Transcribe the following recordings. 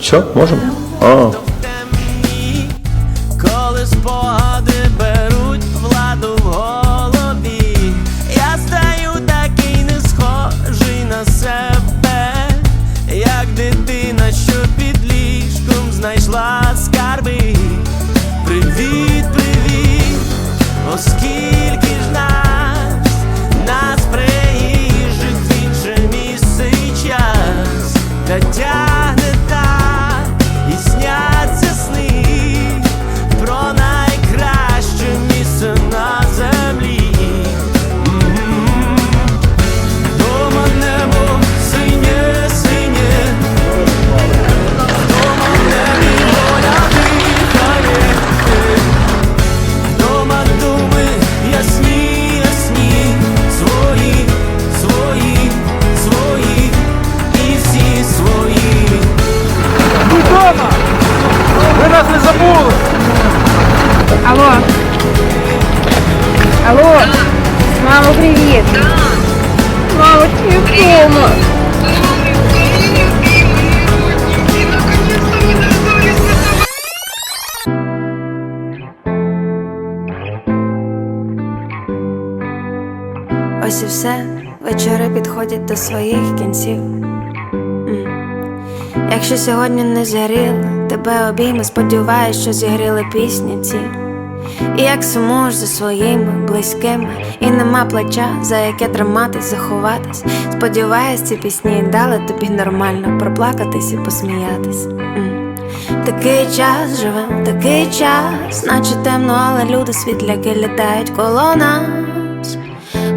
Що, можемо? А. Коли спогади беруть владу в голові, я стаю такий не схожий на себе, як дитина, що під ліжком знайшла скарби. Привіт, привіт, оскільки ж нас, нас приїжджить в інше час, Алло. Мама, привет. Мама, ты дома? Ось і все, вечори підходять до своїх кінців. Якщо сьогодні не згоріло, тебе обійми, сподіваюсь, що зігріли пісні ці. І як сумуєш за своїми близькими, і нема плеча, за яке триматись, заховатись. Сподіваюсь, ці пісні дали тобі нормально проплакатись і посміятись. Такий час живем, такий час, наче темно, але люди світляки літають коло нас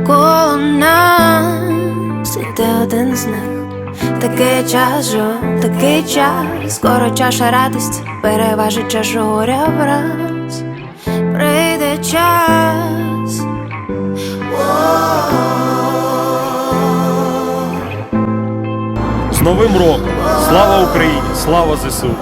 коло нас, і ти один з них. Такий час живем, такий час, скоро чаша радості переважить чашу горя враз. Час. З Новим роком! Слава Україні! Слава ЗСУ!